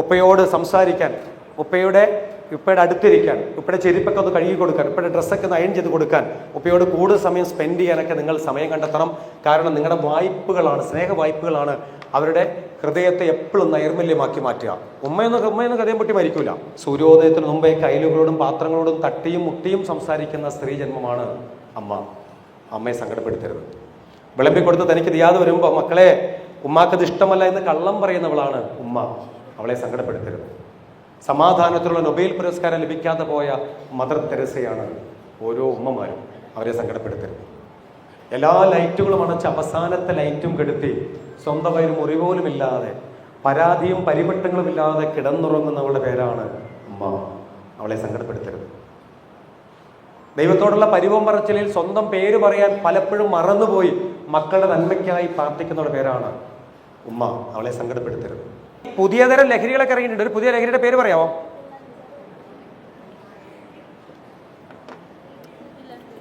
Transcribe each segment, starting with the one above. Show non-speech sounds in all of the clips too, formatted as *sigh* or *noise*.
ഉപ്പയോട് സംസാരിക്കാൻ ഉപ്പയുടെ ഉപ്പയുടെ അടുത്തിരിക്കാൻ ഉപ്പയുടെ ചെരുപ്പൊക്കെ ഒന്ന് കഴുകി കൊടുക്കാൻ ഉപ്പയുടെ ഡ്രസ്സൊക്കെ ഒന്ന് അയൺ ചെയ്ത് കൊടുക്കാൻ ഉപ്പയോട് കൂടുതൽ സമയം സ്പെൻഡ് ചെയ്യാനൊക്കെ നിങ്ങൾ സമയം കണ്ടെത്തണം. കാരണം നിങ്ങളുടെ വായ്പകളാണ് സ്നേഹ വായ്പകളാണ് അവരുടെ ഹൃദയത്തെ എപ്പോഴും നൈർമല്യമാക്കി മാറ്റുക. ഉമ്മയൊന്നും ഉമ്മയൊന്നും ഹൃദയം പൊട്ടി മരിക്കൂല. സൂര്യോദയത്തിന് മുമ്പേ കൈലുകളോടും പാത്രങ്ങളോടും തട്ടിയും മുട്ടിയും സംസാരിക്കുന്ന സ്ത്രീ ജന്മമാണ് അമ്മ. അമ്മയെ സങ്കടപ്പെടുത്തരുത്. വിളമ്പിക്കൊടുത്ത് തനിക്ക് തിയാതെ വരുമ്പോൾ മക്കളെ ഉമ്മാക്കത് ഇഷ്ടമല്ല എന്ന് കള്ളം പറയുന്നവളാണ് ഉമ്മ. അവളെ സങ്കടപ്പെടുത്തരുത്. സമാധാനത്തിലുള്ള നൊബേൽ പുരസ്കാരം ലഭിക്കാതെ പോയ മദർ തെരസയാണ് ഓരോ ഉമ്മമാരും അവരെ സങ്കടപ്പെടുത്തരുത്. എല്ലാ ലൈറ്റുകളും അണച്ച് അവസാനത്തെ ലൈറ്റും കെടുത്തി സ്വന്തം ഒരു മുറി പോലും ഇല്ലാതെ പരാതിയും പരിവട്ടങ്ങളും ഇല്ലാതെ കിടന്നുറങ്ങുന്നവളുടെ പേരാണ് അമ്മ അവളെ സങ്കടപ്പെടുത്തരുത്. ദൈവത്തോടുള്ള പരിവം പറച്ചിലിൽ സ്വന്തം പേര് പറയാൻ പലപ്പോഴും മറന്നുപോയി മക്കളുടെ നന്മയ്ക്കായി പ്രാർത്ഥിക്കുന്നവരുടെ പേരാണ് ഉമ്മ. അവളെ സങ്കടപ്പെടുത്തരുത്. പുതിയ തരം ലഹരികളൊക്കെ ഇറങ്ങിയിട്ടുണ്ട്. ഒരു പുതിയ ലഹരിയുടെ പേര് പറയാമോ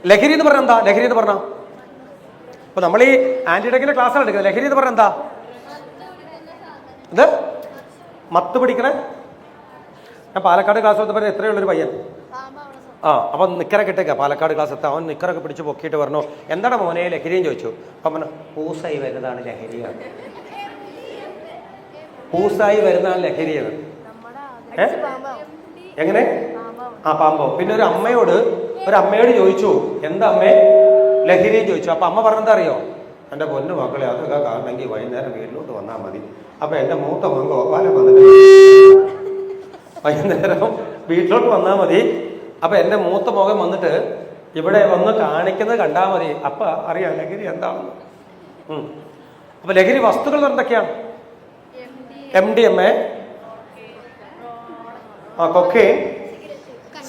ലഹരി എന്ന് പറഞ്ഞാൽ എന്താ? ലഹരി എന്ന് പറഞ്ഞാ? അപ്പൊ നമ്മൾ ഈ ആന്റിഡക്കിന്റെ ക്ലാസ്സാണ് എടുക്കുന്നത്. ലഹരി എന്ന് പറഞ്ഞാൽ എന്താ? ഇത് മത്ത് പിടിക്കണേ. ഞാൻ പാലക്കാട് ക്ലാസ് എടുത്തപ്പോൾ എത്രയുള്ളൊരു പയ്യൻ. ആ അപ്പൊ നിക്കറൊക്കെ ഇട്ടേക്ക. പാലക്കാട് ക്ലാസ് എത്താൻ. അവൻ നിക്കറൊക്കെ പിടിച്ച് പൊക്കിയിട്ട് പറഞ്ഞു എന്താണ് മോനെ ലഹരിയും ചോദിച്ചു? അപ്പൊ പൂസായി വരുന്നതാണ് ലഹരിയാണ്. പൂസായി വരുന്ന ലഹരിയാണ് ഏ? എങ്ങനെ? ആ പാമ്പോ. പിന്നെ ഒരു അമ്മയോട് ഒരു അമ്മയോട് ചോദിച്ചു എന്താ അമ്മേ? ലഹരിയും ചോദിച്ചു. അപ്പൊ അമ്മ പറഞ്ഞെന്താ അറിയോ? എന്റെ പൊന്നു മക്കളെ അതൊക്കെ കാണണമെങ്കിൽ വൈകുന്നേരം വീട്ടിലോട്ട് വന്നാൽ മതി. അപ്പൊ എന്റെ മൂത്ത മകൻ പാലം വന്നിട്ട് *laughs* വൈകുന്നേരം വീട്ടിലോട്ട് വന്നാൽ മതി. അപ്പൊ എന്റെ മൂത്ത മകൻ വന്നിട്ട് ഇവിടെ വന്ന് കാണിക്കുന്നത് കണ്ടാൽ മതി. അപ്പൊ അറിയാം ലഹരി എന്താണെന്ന്. ഉം. അപ്പൊ ലഹരി വസ്തുക്കൾ എന്തൊക്കെയാണ്? എം ഡി എം എ ആ കൊക്കെ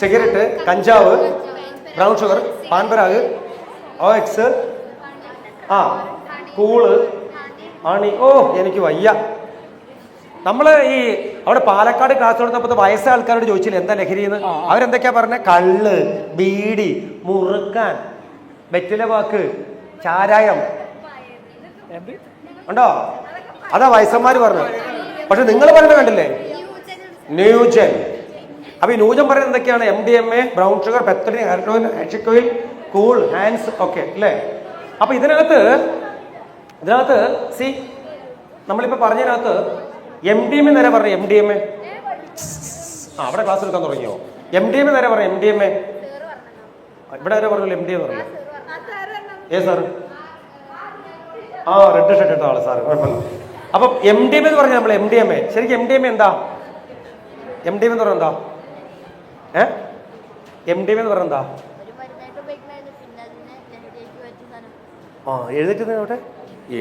സിഗരറ്റ് കഞ്ചാവ് ബ്രൗൺ ഷുഗർ പാൻപരാഗ് ഓ എക്സ് ആ കൂൾ ആണി. ഓ എനിക്ക് വയ്യ. നമ്മൾ ഈ അവിടെ പാലക്കാട് ക്ലാസ് കൊടുത്തപ്പോൾ വയസ്സായ ആൾക്കാരോട് ചോദിച്ചില്ല എന്താ ലഹരി എന്ന് അവരെന്തൊക്കെയാ പറഞ്ഞത് കള്ള് ബീഡി മുറുക്കാൻ വെറ്റില വാക്ക് ചാരായം. ഉണ്ടോ? അതാ വയസ്സന്മാർ പറഞ്ഞത്. പക്ഷെ നിങ്ങൾ പറയുന്നത് കണ്ടില്ലേ? ന്യൂജൻ. അപ്പൊ ഈ ന്യൂജൻ പറയുന്നത് എന്തൊക്കെയാണ്? M D M A brown sugar pethidine ആഷിക്കോയിൽ cool hands ഒക്കെ അല്ലേ? അപ്പൊ ഇതിനകത്ത് ഇതിനകത്ത് സി നമ്മളിപ്പോ പറഞ്ഞതിനകത്ത് എം ഡി എം എ നേരെ പറഞ്ഞു? എം ഡി എം എ ആ അവിടെ ക്ലാസ് എടുക്കാൻ തുടങ്ങിയോ? എം ഡി എം എ നേരെ പറഞ്ഞു? എം ഡി എം എ ഇവിടെ നേരെ പറഞ്ഞു എം ഡി എം പറഞ്ഞു. ഏ സാർ ആ റെഡ് ഷർട്ട് ഇട്ട ആൾ സാർ കുഴപ്പമില്ല. അപ്പം എം ഡി എം എന്ന് പറഞ്ഞാൽ നമ്മൾ എം ഡി എം എ ശരിക്കും എം ഡി എം എന്താ? എം ഡി എം എന്ന് പറഞ്ഞാൽ എന്താ? ഏ? എം ഡി എം എന്ന് പറഞ്ഞാൽ എന്താ? ആ എഴുതിട്ട്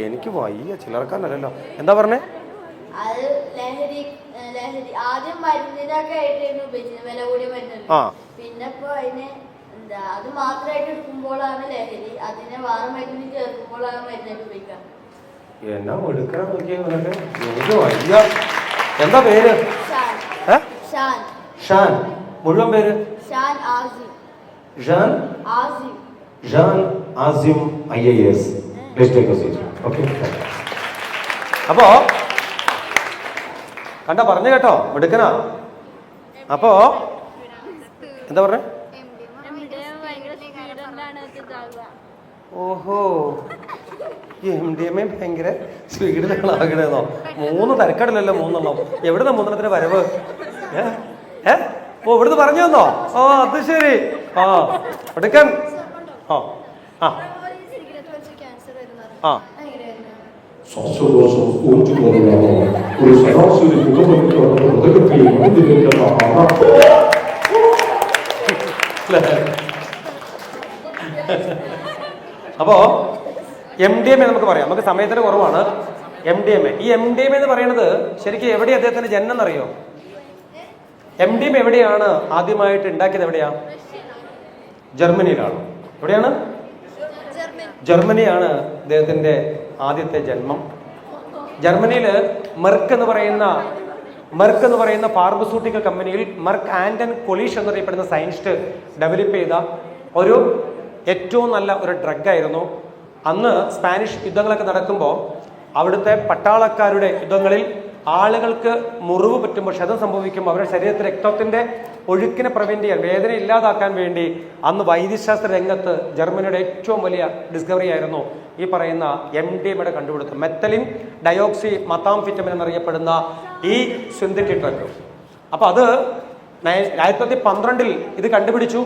എനിക്ക് വയ്യ ചിലർക്കാനല്ലല്ലോ എന്താ പറഞ്ഞേ? ആദ്യം മരുന്നിനൊക്കെ ആയിട്ടായിരുന്നു ഉപയോഗിച്ചത്. വില കൂടിയ മരുന്നല്ലേ. ആ. പിന്നെ ഇപ്പൊ അതിനെ എന്താ അത് മാത്രമായിട്ട് എടുക്കുമ്പോഴാണ് ലഹരി. അതിനെ വേറെ മരുന്നിന് ചേർക്കുമ്പോഴാണ് മരുന്നായിട്ട് ഉപയോഗിക്കുക. എന്നാ എടുക്കാൻ നോക്കിയാ നിനക്ക് എനിക്ക് വയ്യ എന്താ പേര്? ഷാൻ. മുഴുവൻ പേര്? Shan Asim. Shan? Asim. I A S. Okay അപ്പോ കണ്ട പറഞ്ഞു കേട്ടോ മിടുക്കനാ. അപ്പോ എന്താ പറഞ്ഞേ? ഓഹോ. എം ഡി എം എ ഭയങ്കര സ്പീഡിലാകണേന്നോ മൂന്ന് തരക്കടലല്ലോ മൂന്നെണ്ണം? എവിടുന്ന മൂന്നെണ്ണത്തിന് വരവ്? ഏ? ഏ? ഓ ഇവിടുന്ന് പറഞ്ഞു തന്നോ? ഓ അത് ശരി. ആ എടുക്കാൻ ആ ആ. ആ. ശ്വാസകോശം ഒരു ശരാശരി ഹൃദയത്തിൽ അപ്പോ എം ഡി എം എ നമുക്ക് പറയാം. നമുക്ക് സമയത്തിന് കുറവാണ്. എം ഡി എം എ ഈ എം ഡി എം എന്ന് പറയുന്നത് ശരിക്കും എവിടെ അദ്ദേഹത്തിന്റെ ജനനം എന്നറിയോ? എം ഡി എം എവിടെയാണ് ആദ്യമായിട്ട് ഉണ്ടാക്കിയത് എവിടെയാ? ജർമ്മനിയിലാണ്. എവിടെയാണ്? ജർമ്മനിയാണ് അദ്ദേഹത്തിന്റെ ആദ്യത്തെ ജന്മം. ജർമ്മനിയിൽ മെർക്ക് എന്ന് പറയുന്ന മെർക്ക് എന്ന് പറയുന്ന ഫാർമസ്യൂട്ടിക്കൽ കമ്പനിയിൽ മെർക്ക് ആൻഡ് കൊളീഷ് എന്നറിയപ്പെടുന്ന സയൻസ്റ്റ് ഡെവലപ്പ് ചെയ്ത ഒരു ഏറ്റവും നല്ല ഒരു ഡ്രഗ് ആയിരുന്നു അന്ന് സ്പാനിഷ് യുദ്ധങ്ങളൊക്കെ നടക്കുമ്പോൾ അവിടുത്തെ പട്ടാളക്കാരുടെ യുദ്ധങ്ങളിൽ ആളുകൾക്ക് മുറിവ് പറ്റുമ്പോൾ ക്ഷതം സംഭവിക്കുമ്പോൾ അവരുടെ ശരീരത്തിൽ രക്തത്തിന്റെ ഒഴുക്കിനെ പ്രിവെന്റ് ചെയ്യാൻ വേദന ഇല്ലാതാക്കാൻ വേണ്ടി അന്ന് വൈദ്യശാസ്ത്ര രംഗത്ത് ജർമ്മനിയുടെ ഏറ്റവും വലിയ ഡിസ്കവറി ആയിരുന്നു ഈ പറയുന്ന എം ഡി എമ്മയുടെ കണ്ടുപിടുത്തം. മെത്തലിൻ ഡയോക്സി മത്താംഫിറ്റമിൻ എന്നറിയപ്പെടുന്ന ഈ സിന്തറ്റിക് ഡ്രഗ്. അപ്പോൾ അത് ആയിരത്തി തൊള്ളായിരത്തി പന്ത്രണ്ടിൽ ഇത് കണ്ടുപിടിച്ചു.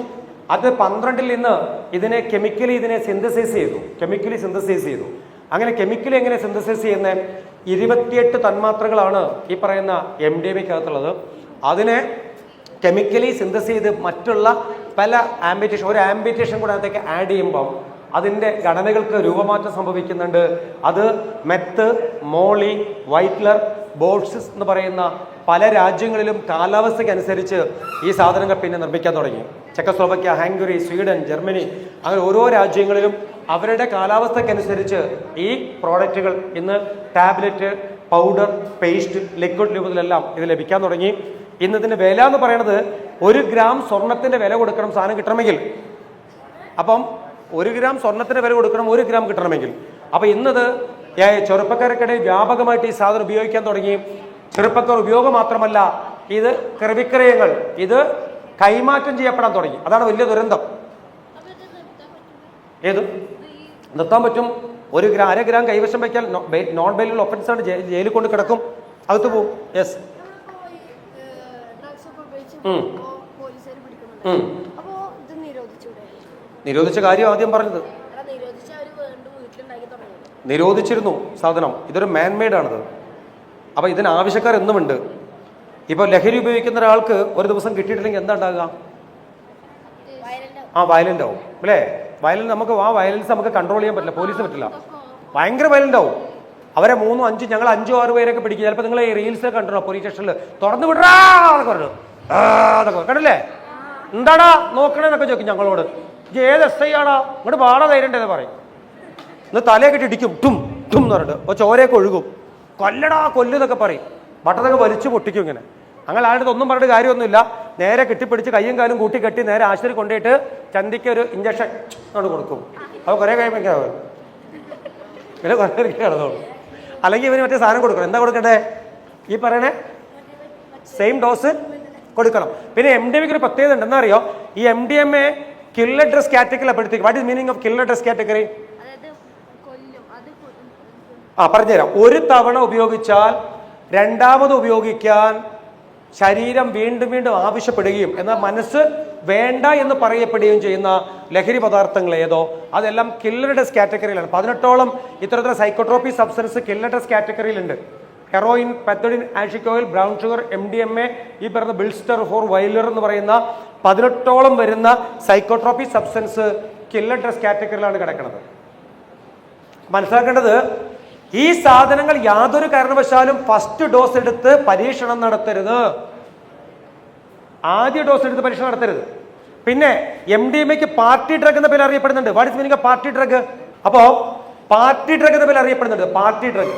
അത് പന്ത്രണ്ടിൽ നിന്ന് ഇതിനെ കെമിക്കലി ഇതിനെ സിന്തസൈസ് ചെയ്തു. കെമിക്കലി സിന്തസൈസ് ചെയ്തു. അങ്ങനെ കെമിക്കലി എങ്ങനെ സിന്തസൈസ് ചെയ്യുന്ന? ഇരുപത്തിയെട്ട് തന്മാത്രകളാണ് ഈ പറയുന്ന എം ഡി എമ്മയ്ക്കകത്തുള്ളത് അതിനെ കെമിക്കലി സിന്തസ് ചെയ്ത് മറ്റുള്ള പല ആംബിറ്റേഷൻ ഒരു ആംബിറ്റേഷൻ കൂടെ അകത്തേക്ക് ആഡ് ചെയ്യുമ്പം അതിന്റെ ഘടനകൾക്ക് രൂപമാറ്റം സംഭവിക്കുന്നുണ്ട്. അത് മെത്ത് മോളി വൈറ്റ്ലർ ബോട്ട്സിസ് എന്ന് പറയുന്ന പല രാജ്യങ്ങളിലും കാലാവസ്ഥയ്ക്ക് അനുസരിച്ച് ഈ സാധനങ്ങൾ പിന്നെ നിർമ്മിക്കാൻ തുടങ്ങി. ചെക്കസ്ലോവക്യ ഹാംഗറി സ്വീഡൻ ജർമ്മനി അങ്ങനെ ഓരോ രാജ്യങ്ങളിലും അവരുടെ കാലാവസ്ഥയ്ക്കനുസരിച്ച് ഈ പ്രോഡക്റ്റുകൾ ഇന്ന് ടാബ്ലറ്റ് പൗഡർ പേസ്റ്റ് ലിക്വിഡ് രൂപത്തിലെല്ലാം ഇത് ലഭിക്കാൻ തുടങ്ങി. ഇന്ന് ഇതിന്റെ വില എന്ന് പറയുന്നത് ഒരു ഗ്രാം സ്വർണത്തിന്റെ വില കൊടുക്കണം സാധനം കിട്ടണമെങ്കിൽ. അപ്പം ഒരു ഗ്രാം സ്വർണത്തിന്റെ വില കൊടുക്കണം ഒരു ഗ്രാം കിട്ടണമെങ്കിൽ. അപ്പൊ ഇന്നത് ചെറുപ്പക്കാർക്കിടയിൽ വ്യാപകമായിട്ട് ഈ സാധനം ഉപയോഗിക്കാൻ തുടങ്ങി. ചെറുപ്പക്കാർ ഉപയോഗം മാത്രമല്ല ഇത് ക്രവിക്രയങ്ങൾ ഇത് കൈമാറ്റം ചെയ്യപ്പെടാൻ തുടങ്ങി. അതാണ് വലിയ ദുരന്തം. ഏത്? നിർത്താൻ പറ്റും. ഒരു ഗ്രാം അര ഗ്രാം കൈവശം വയ്ക്കാൻ നോൺ ബെയിലുള്ള ആണ് ജയിലിൽ കൊണ്ട് കിടക്കും. അകത്ത് പോവും യെസ് നിരോധിച്ച കാര്യം ആദ്യം പറഞ്ഞത്. നിരോധിച്ചിരുന്നു സാധനം. ഇതൊരു മാൻമേഡ് ആണിത്. അപ്പൊ ഇതിന് ആവശ്യക്കാർ എന്നുമുണ്ട് ഇപ്പൊ ലഹരി ഉപയോഗിക്കുന്ന ഒരാൾക്ക് ഒരു ദിവസം കിട്ടിയിട്ടില്ലെങ്കിൽ എന്താ ഉണ്ടാകുക ആ വയലന്റ് ആവും. അല്ലേ? വയലന്റ് നമുക്ക് ആ വയലൻസ് നമുക്ക് കൺട്രോൾ ചെയ്യാൻ പറ്റില്ല. പോലീസ് പറ്റില്ല. ഭയങ്കര വയലന്റ് ആവും. അവരെ മൂന്നും അഞ്ചും ഞങ്ങൾ അഞ്ചോ ആറ് പേരൊക്കെ പിടിക്കും. ചിലപ്പോൾ നിങ്ങൾ ഈ റീൽസ് കണ്ടോ പോലീസ് സ്റ്റേഷനിൽ തുറന്നു വിടാ എന്നൊക്കെ പറഞ്ഞു. കണ്ടില്ലേ? എന്താടാ നോക്കണേന്നൊക്കെ ചോദിക്കും ഞങ്ങളോട്. ഏത് എസ് ഐ ആടാ? ഇങ്ങോട്ട് വാടാ ധൈര്യണ്ടേന്ന് പറയും. ഇന്ന് തലയൊക്കെ ഇടിക്കും. ടും ടും എന്ന് പറഞ്ഞിട്ട്. അപ്പോൾ ചോരയൊക്കെ ഒഴുകും. കൊല്ലടാ കൊല്ലുന്നൊക്കെ പറയും. ബട്ടതൊക്കെ വലിച്ചു പൊട്ടിക്കും ഇങ്ങനെ. അങ്ങനെ ആരുടെ ഒന്നും പറഞ്ഞിട്ട് കാര്യമൊന്നുമില്ല. നേരെ കെട്ടിപ്പിടിച്ച് കയ്യും കാലും കൂട്ടി കെട്ടി നേരെ ആശുപത്രി കൊണ്ടുപോയിട്ട് ചന്തിക്ക് ഒരു ഇഞ്ചക്ഷൻ അങ്ങോട്ട് കൊടുക്കും. അപ്പോൾ കുറേ കഴിയുമ്പോഴേക്കാവും പിന്നെ കുറേ കിടന്നോളൂ അല്ലെങ്കിൽ ഇവന് മറ്റേ സാധനം കൊടുക്കണം. എന്താ കൊടുക്കണ്ടേ? ഈ പറയണേ? സെയിം ഡോസ് കൊടുക്കണം. പിന്നെ എം ഡി എമ്മയ്ക്ക് ഒരു പ്രത്യേകത ഉണ്ട്. എന്നറിയോ അറിയോ ഈ M D M A killer drugs category അപ്പോഴത്തേക്ക് what is meaning of killer drugs category ആ പറഞ്ഞുതരാം. ഒരു തവണ ഉപയോഗിച്ചാൽ രണ്ടാമത് ഉപയോഗിക്കാൻ ശരീരം വീണ്ടും വീണ്ടും ആവശ്യപ്പെടുകയും എന്നാൽ മനസ്സ് വേണ്ട എന്ന് പറയപ്പെടുകയും ചെയ്യുന്ന ലഹരി പദാർത്ഥങ്ങൾ ഏതോ? അതെല്ലാം കില്ലറുടെ കാറ്റഗറിയിലാണ് പതിനെട്ടോളം ഇത്തരത്തിലുള്ള സൈക്കോട്രോപ്പി സബ്സ്റ്റൻസ് കില്ലറുടെ കാറ്റഗറിയിലുണ്ട് heroin pethidine hashish oil brown sugar M D M A ഈ പറയുന്ന ബിൽസ്റ്റർ ഫോർ വൈലർ എന്ന് പറയുന്ന പതിനെട്ടോളം വരുന്ന സൈക്കോട്രോപ്പി സബ്സ്റ്റൻസ് കില്ലഡസ് കാറ്റഗറിയിലാണ് കിടക്കുന്നത്. മനസ്സിലാക്കേണ്ടത് ഈ സാധനങ്ങൾ യാതൊരു കാരണവശാലും ഫസ്റ്റ് ഡോസ് എടുത്ത് പരീക്ഷണം നടത്തരുത്. ആദ്യ ഡോസ് എടുത്ത് പരീക്ഷണം നടത്തരുത്. പിന്നെ എം ഡി എം എക്ക് പാർട്ടി ഡ്രഗ് എന്ന പേര് അറിയപ്പെടുന്നുണ്ട്. What is meaning party drug അപ്പോ പാർട്ടി ഡ്രഗ് എന്ന പേര് അറിയപ്പെടുന്നുണ്ട്. പാർട്ടി ഡ്രഗ്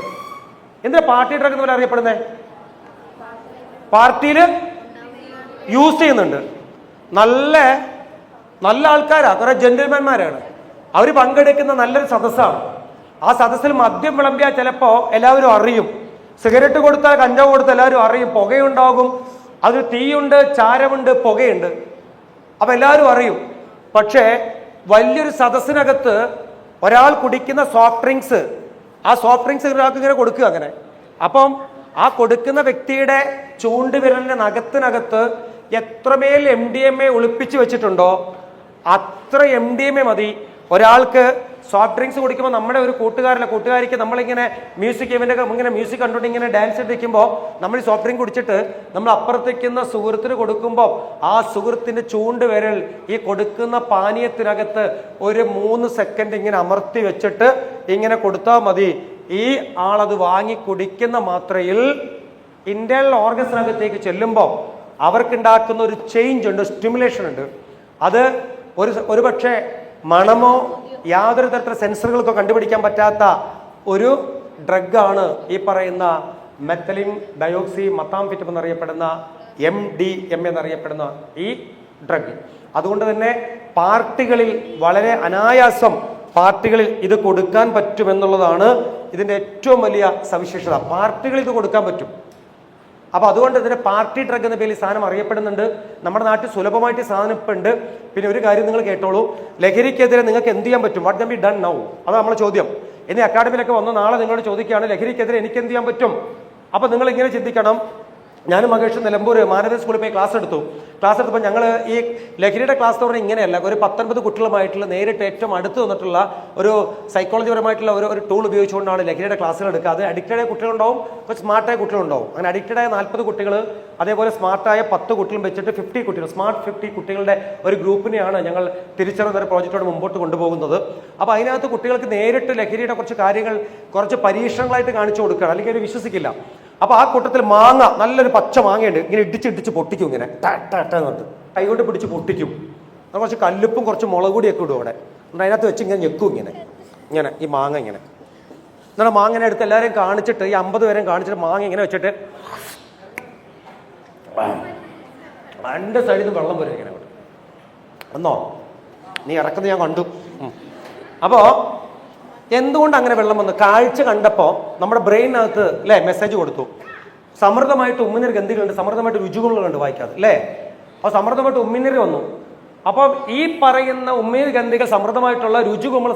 എന്തിനാ പാർട്ടി ഡ്രഗ് എന്ന പേര് അറിയപ്പെടുന്നത് പാർട്ടിയിൽ യൂസ് ചെയ്യുന്നുണ്ട്. നല്ല നല്ല ആൾക്കാരാ. കുറെ ജെന്റിൽമാൻമാരാണ് അവർ പങ്കെടുക്കുന്ന നല്ലൊരു സദസ്സാണ്. ആ സദസ്സിൽ മദ്യം വിളമ്പിയാൽ ചിലപ്പോ എല്ലാവരും അറിയും. സിഗരറ്റ് കൊടുത്താൽ കഞ്ചാവ് കൊടുത്താൽ എല്ലാവരും അറിയും. പുകയുണ്ടാകും. അതിൽ തീയുണ്ട് ചാരമുണ്ട് പുകയുണ്ട്. അപ്പൊ എല്ലാവരും അറിയും. പക്ഷേ വലിയൊരു സദസ്സിനകത്ത് ഒരാൾ കുടിക്കുന്ന സോഫ്റ്റ് ഡ്രിങ്ക്സ് ആ സോഫ്റ്റ് ഡ്രിങ്ക്സ് ഒരാൾക്ക് ഇങ്ങനെ കൊടുക്കുക അങ്ങനെ. അപ്പം ആ കൊടുക്കുന്ന വ്യക്തിയുടെ ചൂണ്ടുവിരലിന്റെ നഖത്തിനകത്ത് എത്രമേൽ എം ഡി എം എ ഒളിപ്പിച്ച് വെച്ചിട്ടുണ്ടോ അത്ര എം ഡി എം എ മതി. ഒരാൾക്ക് സോഫ്റ്റ് ഡ്രിങ്ക്സ് കുടിക്കുമ്പോൾ നമ്മുടെ ഒരു കൂട്ടുകാരിലെ കൂട്ടുകാരിക്ക് നമ്മളിങ്ങനെ മ്യൂസിക് ഇവന്റെ ഇങ്ങനെ മ്യൂസിക് കണ്ടുകൊണ്ട് ഇങ്ങനെ ഡാൻസ് ഇട്ടിരിക്കുമ്പോൾ നമ്മൾ ഈ സോഫ്റ്റ് ഡ്രിങ്ക് കുടിച്ചിട്ട് നമ്മൾ അപ്പുറത്തേക്കുന്ന സുഹൃത്തിന് കൊടുക്കുമ്പോൾ ആ സുഹൃത്തിന്റെ ചൂണ്ട് വിരൽ ഈ കൊടുക്കുന്ന പാനീയത്തിനകത്ത് ഒരു മൂന്ന് സെക്കൻഡ് ഇങ്ങനെ അമർത്തി വെച്ചിട്ട് ഇങ്ങനെ കൊടുത്താൽ മതി. ഈ ആളത് വാങ്ങി കുടിക്കുന്ന മാത്രയിൽ ഇന്റേണൽ ഓർഗൻസിനകത്തേക്ക് ചെല്ലുമ്പോൾ അവർക്കുണ്ടാക്കുന്ന ഒരു ചേഞ്ച് ഉണ്ട് സ്റ്റിമുലേഷൻ ഉണ്ട്. അത് ഒരു ഒരു പക്ഷേ മണമോ യാതൊരു തരത്തിലുള്ള സെൻസറുകൾക്കോ കണ്ടുപിടിക്കാൻ പറ്റാത്ത ഒരു ഡ്രഗാണ് ഈ പറയുന്ന മെത്തലിൻ ഡയോക്സി മത്താംഫിറ്റം എന്നറിയപ്പെടുന്ന എം ഡി എം എന്നറിയപ്പെടുന്ന ഈ ഡ്രഗ് അതുകൊണ്ട് തന്നെ പാർട്ടികളിൽ വളരെ അനായാസം പാർട്ടികളിൽ ഇത് കൊടുക്കാൻ പറ്റുമെന്നുള്ളതാണ് ഇതിന്റെ ഏറ്റവും വലിയ സവിശേഷത. പാർട്ടികളിൽ ഇത് കൊടുക്കാൻ പറ്റും. അപ്പോൾ അതുകൊണ്ട് ഇതിന് പാർട്ടി ഡ്രഗ് എന്ന പേരിൽ സാധനം അറിയപ്പെടുന്നുണ്ട്. നമ്മുടെ നാട്ടിൽ സുലഭമായിട്ട് സാധനം ഇപ്പം ഉണ്ട്. പിന്നെ ഒരു കാര്യം നിങ്ങൾ കേട്ടോളൂ. ലഹരിക്കെതിരെ നിങ്ങൾക്ക് എന്ത് ചെയ്യാൻ പറ്റും? വാട്ട് ബി ഡൺ നൗ അതാണ് നമ്മുടെ ചോദ്യം. ഇനി അക്കാഡമിയിലൊക്കെ വന്ന് നാളെ നിങ്ങളോട് ചോദിക്കുകയാണ് ലഹരിക്കെതിരെ എനിക്ക് എന്ത് ചെയ്യാൻ പറ്റും? അപ്പോൾ നിങ്ങൾ ഇങ്ങനെ ചിന്തിക്കണം. ഞാനും മകേഷ് നിലമ്പൂർ മാനവ സ്കൂളിൽ പോയി ക്ലാസ് എടുത്തു. ക്ലാസ് എടുത്തപ്പോൾ ഞങ്ങൾ ഈ ലഹരിയുടെ ക്ലാസ് എന്ന് പറഞ്ഞാൽ ഇങ്ങനെയല്ല ഒരു പത്തൊൻപത് കുട്ടികളുമായിട്ടുള്ള നേരിട്ട് ഏറ്റവും അടുത്ത് വന്നിട്ടുള്ള ഒരു സൈക്കോളജിപരമായിട്ടുള്ള ഒരു ഒരു ടൂൾ ഉപയോഗിച്ചുകൊണ്ടാണ് ലഹരിയുടെ ക്ലാസ്സുകൾ എടുക്കുക. അത് അഡിക്റ്റഡ് ആയ കുട്ടികളുണ്ടാവും കുറച്ച് സ്മാർട്ടായ കുട്ടികളുണ്ടാവും. അങ്ങനെ അഡിക്റ്റഡ് ആയ നാൽപ്പത് കുട്ടികൾ അതേപോലെ സ്മാർട്ടായ പത്ത് കുട്ടികളും വെച്ചിട്ട് ഫിഫ്റ്റി കുട്ടികൾ സ്മാർട്ട് ഫിഫ്റ്റി കുട്ടികളുടെ ഒരു ഗ്രൂപ്പിനെയാണ് ഞങ്ങൾ തിരിച്ചറിയുന്ന ഒരു പ്രോജക്റ്റോട് മുമ്പോട്ട് കൊണ്ടുപോകുന്നത്. അപ്പോൾ അതിനകത്ത് കുട്ടികൾക്ക് നേരിട്ട് ലഹരിയുടെ കുറച്ച് കാര്യങ്ങൾ കുറച്ച് പരീക്ഷണങ്ങളായിട്ട് കാണിച്ചു കൊടുക്കുകയാണ്. അല്ലെങ്കിൽ അവർ വിശ്വസിക്കില്ല. അപ്പൊ ആ കൂട്ടത്തിൽ മാങ്ങ നല്ലൊരു പച്ച മാങ്ങയുണ്ട്. ഇങ്ങനെ ഇടിച്ച് ഇടിച്ച് പൊട്ടിക്കും ഇങ്ങനെ. ടാ, ടാ, ടാ എന്നിട്ട്. കൈകൊണ്ട് പിടിച്ച് പൊട്ടിക്കും. കുറച്ച് കല്ലുപ്പും കുറച്ച് മുളക് പൊടിയൊക്കെ ഇടും അവിടെ. എന്നിട്ട് അതിനകത്ത് വെച്ച് ഇങ്ങനെ ഞെക്കും ഇങ്ങനെ. ഇങ്ങനെ ഈ മാങ്ങ ഇങ്ങനെ. എന്നിട്ട് മാങ്ങനെ എടുത്ത് എല്ലാവരെയും കാണിച്ചിട്ട് ഈ അമ്പത് പേരെയും കാണിച്ചിട്ട് മാങ്ങ ഇങ്ങനെ വെച്ചിട്ട്. രണ്ട് സൈഡിൽ നിന്ന് വെള്ളം വരും ഇങ്ങനെ എന്നോ നീ ഇറക്കുന്നത് ഞാൻ കണ്ടു. ഉം. എന്തുകൊണ്ട് അങ്ങനെ വെള്ളം വന്നു? കാഴ്ച കണ്ടപ്പോൾ നമ്മുടെ ബ്രെയിനകത്ത് അല്ലേ മെസ്സേജ് കൊടുത്തു. സമൃദ്ധമായിട്ട് ഉമ്മിനീർ ഗന്ധികളുണ്ട് സമൃദ്ധമായിട്ട് രുചികളുണ്ട് വായിക്കാതെ അല്ലേ അപ്പോൾ സമൃദ്ധമായിട്ട് ഉമ്മിനീർ വന്നു. അപ്പം ഈ പറയുന്ന ഉമ്മീർ ഗന്ധികൾ സമൃദ്ധമായിട്ടുള്ള രുചികുമൾ